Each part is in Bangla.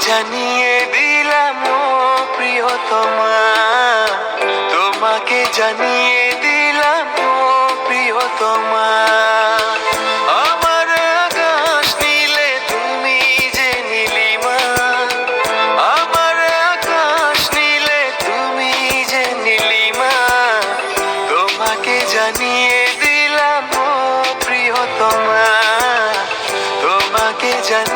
জানিয়ে দিলাম প্রিয়তমা। তোমাকে জানিয়ে দিলাম প্রিয়তমা। আমার আকাশ নিলে তুমি যে নীলিমা। আমার আকাশ নিলে তুমি যে নীলিমা। তোমাকে জানিয়ে দিলাম প্রিয়তমা। তোমাকে জানিয়ে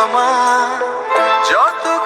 Mama.